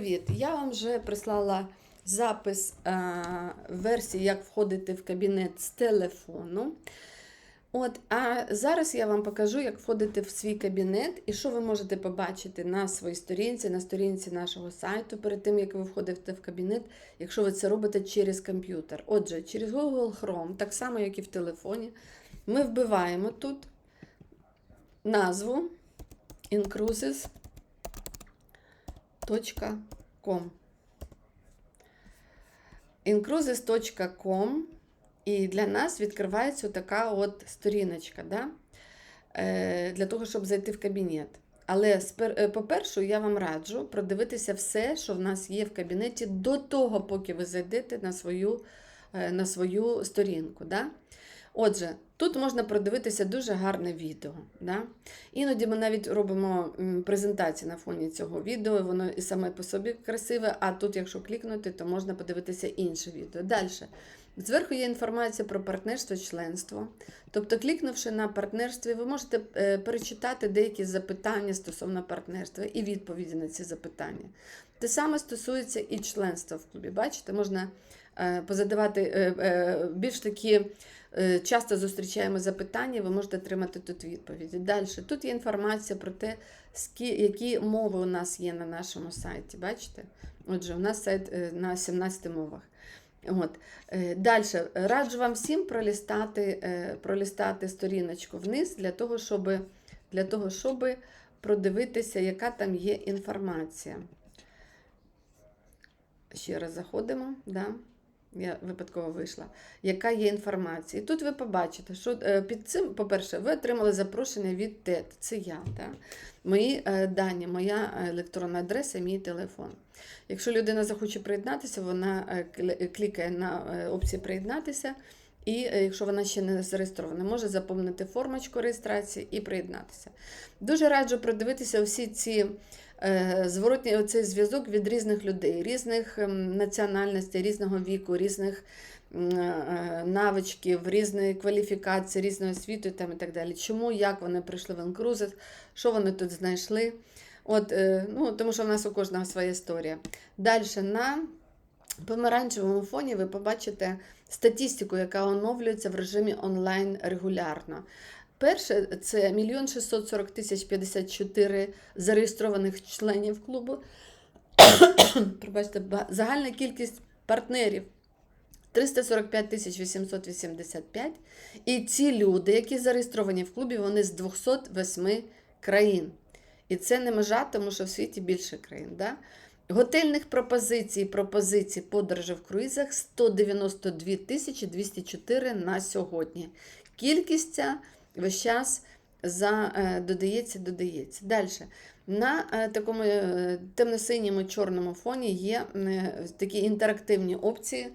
Привіт! Я вам вже прислала запис е, версії, як входити в кабінет з телефону. От, а зараз я вам покажу, як входити в свій кабінет і що ви можете побачити на своїй сторінці, на сторінці нашого сайту, перед тим, як ви входите в кабінет, якщо ви це робите через комп'ютер. Отже, через Google Chrome, так само, як і в телефоні, ми вбиваємо тут назву incruises.com incruises.com і для нас відкривається така от сторіночка, да? е, для того, щоб зайти в кабінет. Але е, по-перше, я вам раджу продивитися все, що в нас є в кабінеті до того, поки ви зайдете на свою, е, на свою сторінку. Да? Отже, тут можна продивитися дуже гарне відео. Да? Іноді ми навіть робимо м, презентації на фоні цього відео, воно і саме по собі красиве, а тут, якщо клікнути, то можна подивитися інше відео. Далі. Зверху є інформація про партнерство членство. Тобто, клікнувши на партнерстві, ви можете е, перечитати деякі запитання стосовно партнерства і відповіді на ці запитання. Те саме стосується і членства в клубі. Бачите, можна е, позадавати е, більш такі часто зустрічаємо запитання, ви можете отримати тут відповіді. Далі тут є інформація про те, які мови у нас є на нашому сайті. Бачите? Отже, у нас сайт е, на 17 мовах. От. Далі раджу вам всім пролістати, е, пролістати сторіночку вниз для того, щоб, для того, щоб продивитися, яка там є інформація. Ще раз заходимо. Да? Я випадково вийшла. Яка є інформація? І тут ви побачите, що е, під цим, по-перше, ви отримали запрошення від ТЕТ. Це я. Да? Мої е, дані, моя електронна адреса, мій телефон. Якщо людина захоче приєднатися, вона е, клікає на е, опцію приєднатися. І е, якщо вона ще не зареєстрована, може заповнити формочку реєстрації і приєднатися. Дуже раджу продивитися всі ці е, зворотні оцей зв'язок від різних людей, різних ем, національностей, різного віку, різних е, навичків, різної кваліфікації, різної освіти там, і так далі. Чому, як вони прийшли в Енкрузис, що вони тут знайшли. От, е, ну, тому що в нас у кожного своя історія. Далі на помаранчевому фоні ви побачите статистику, яка оновлюється в режимі онлайн регулярно. Перше це 1 640 тисяч 54 зареєстрованих членів клубу. Пробачте, загальна кількість партнерів 345 тисяч 885. І ці люди, які зареєстровані в клубі, вони з 208 країн. І це не межа, тому що в світі більше країн. Да? Готельних пропозицій, пропозицій подорожі в круїзах 192 тисячі 204 на сьогодні. Кількість весь час за, е, додається, додається. Далі. На е, такому е, темно-синьому чорному фоні є такі інтерактивні опції,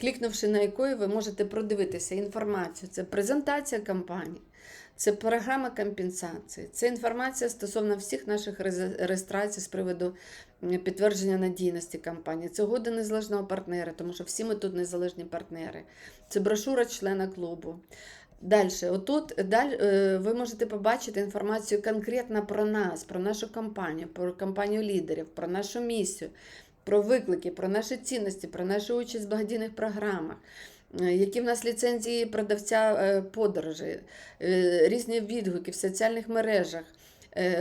клікнувши на якої ви можете продивитися інформацію. Це презентація компанії. Це програма компенсації, це інформація стосовно всіх наших реєстрацій з приводу підтвердження надійності компанії. Це угода незалежного партнера, тому що всі ми тут незалежні партнери. Це брошура члена клубу. Далі, отут даль, е, ви можете побачити інформацію конкретно про нас, про нашу компанію, про компанію лідерів, про нашу місію, про виклики, про наші цінності, про нашу участь в благодійних програмах. е, Які в нас ліцензії продавця е, подорожей, різні відгуки в соціальних мережах,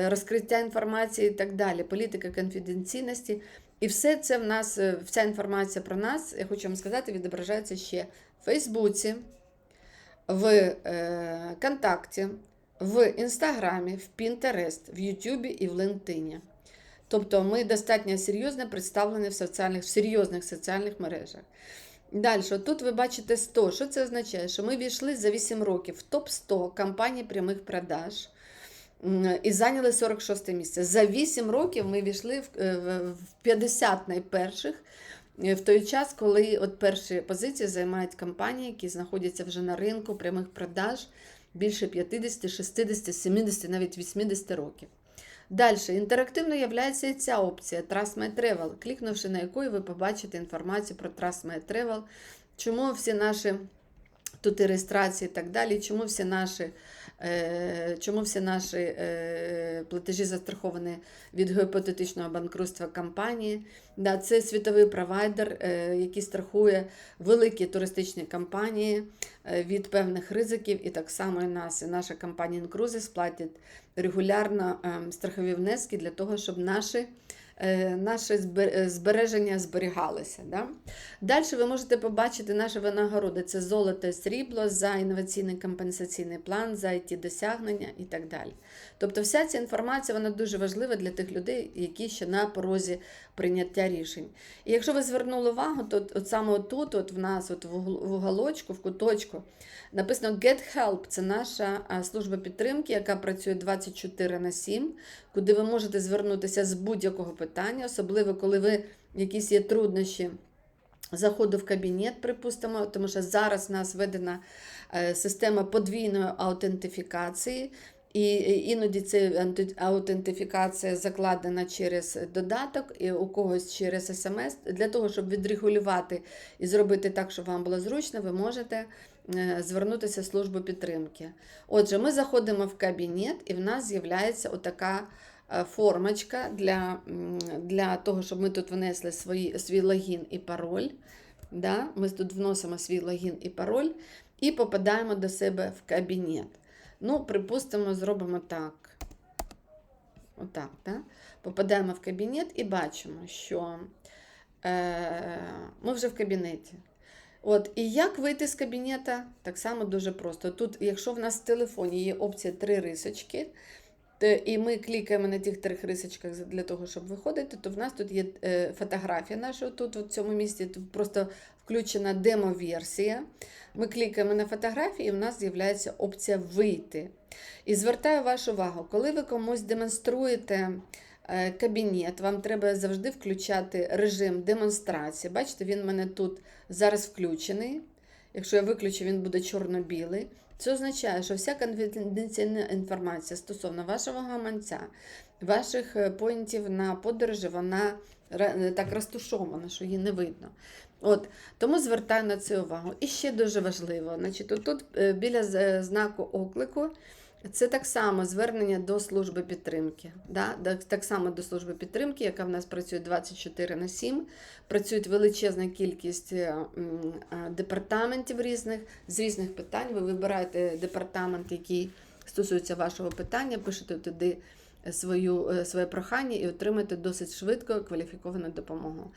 розкриття інформації і так далі, політика конфіденційності. І все це в нас, вся інформація про нас, я хочу вам сказати, відображається ще в Фейсбуці, в е, Контакті, в Інстаграмі, в Пінтерест, в Ютубі і в LinkedIn. Тобто ми достатньо серйозно представлені в, соціальних, в серйозних соціальних мережах. Далі, тут ви бачите 100. Що це означає? Що ми війшли за 8 років в топ-100 компаній прямих продаж і зайняли 46 місце. За 8 років ми війшли в, е, в в 50 найперших. Е, В той час, коли от перші позиції займають компанії, які знаходяться вже на ринку прямих продаж більше 50, 60, 70, навіть 80 років. Далі, інтерактивно є і ця опція Trust My Travel, клікнувши на яку ви побачите інформацію про Trust My Travel, чому всі наші Тут і реєстрації і так далі. Чому всі наші, е, чому всі наші е, платежі застраховані від гіпотетичного банкрутства компанії? Це світовий провайдер, е, який страхує великі туристичні компанії від певних ризиків, і так само і нас. І наша компанія Incruises платить регулярно е, страхові внески для того, щоб наші Наше е, збереження зберігалися. Да? Далі ви можете побачити наші винагороди: це золото і срібло за інноваційний компенсаційний план, за it досягнення і так далі. Тобто, вся ця інформація вона дуже важлива для тих людей, які ще на порозі прийняття рішень. І якщо ви звернули увагу, то от, саме тут, от в нас, от в уголочку, в куточку, написано Get Help. Це наша служба підтримки, яка працює 24 на 7, куди ви можете звернутися з будь-якого питання, особливо коли ви якісь є труднощі. Заходу в кабінет, припустимо, тому що зараз в нас введена е, система подвійної аутентифікації, і іноді ця аутентифікація закладена через додаток, і у когось через смс. Для того, щоб відрегулювати і зробити так, щоб вам було зручно, ви можете е, звернутися в службу підтримки. Отже, ми заходимо в кабінет, і в нас з'являється отака формочка для, для того, щоб ми тут внесли свої, свій логін і пароль. Да? Ми тут вносимо свій логін і пароль і попадаємо до себе в кабінет. Ну, припустимо, зробимо так. Отак, да? Попадаємо в кабінет і бачимо, що е, ми вже в кабінеті. От, і як вийти з кабінета? Так само дуже просто. Тут, якщо в нас в телефоні є опція три рисочки, і ми клікаємо на тих трьох рисочках для того, щоб виходити, то в нас тут є е, фотографія наша тут, в цьому місці, тут просто включена демо-версія. Ми клікаємо на фотографії, і в нас з'являється опція вийти. І звертаю вашу увагу, коли ви комусь демонструєте е, кабінет, вам треба завжди включати режим демонстрації. Бачите, він в мене тут зараз включений. Якщо я виключу, він буде чорно-білий. Це означає, що вся конфіденційна інформація стосовно вашого гаманця, ваших е, поінтів на подорожі, вона е, так розтушована, що її не видно. От, тому звертаю на це увагу. І ще дуже важливо, значить, тут е, біля знаку оклику це так само звернення до служби підтримки. Да? Так само до служби підтримки, яка в нас працює 24 на 7. Працює величезна кількість е, е, департаментів різних з різних питань. Ви вибираєте департамент, який стосується вашого питання, пишете туди свою, е, своє прохання і отримаєте досить швидко кваліфіковану допомогу.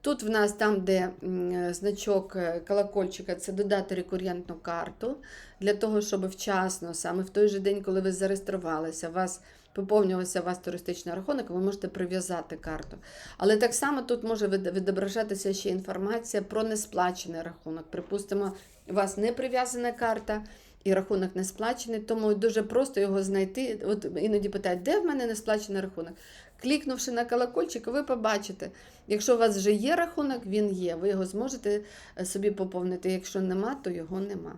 Тут в нас там, де е, значок е, колокольчика, це додати рекуррентну карту для того, щоб вчасно, саме в той же день, коли ви зареєструвалися, у вас поповнювався у вас туристичний рахунок, ви можете прив'язати карту. Але так само тут може від- відображатися ще інформація про несплачений рахунок. Припустимо, у вас не прив'язана карта. І рахунок не сплачений, тому дуже просто його знайти. От іноді питають, де в мене не сплачений рахунок. Клікнувши на колокольчик, ви побачите, якщо у вас вже є рахунок, він є. Ви його зможете е, собі поповнити. Якщо нема, то його нема.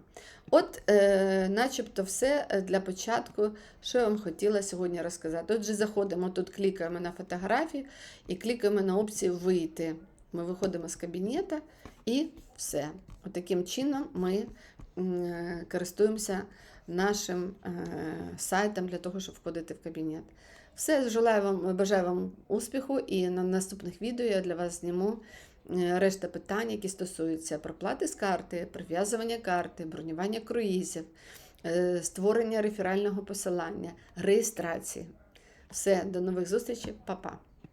От, е, начебто, все е, для початку, що я вам хотіла сьогодні розказати. Отже, заходимо тут, клікаємо на фотографію і клікаємо на опцію Вийти. Ми виходимо з кабінета і все. Отаким чином ми користуємося нашим е, сайтом для того, щоб входити в кабінет. Все, желаю вам, бажаю вам успіху, і на наступних відео я для вас зніму е, решта питань, які стосуються проплати з карти, прив'язування карти, бронювання круїзів, е, створення реферального посилання, реєстрації. Все, до нових зустрічей, па-па!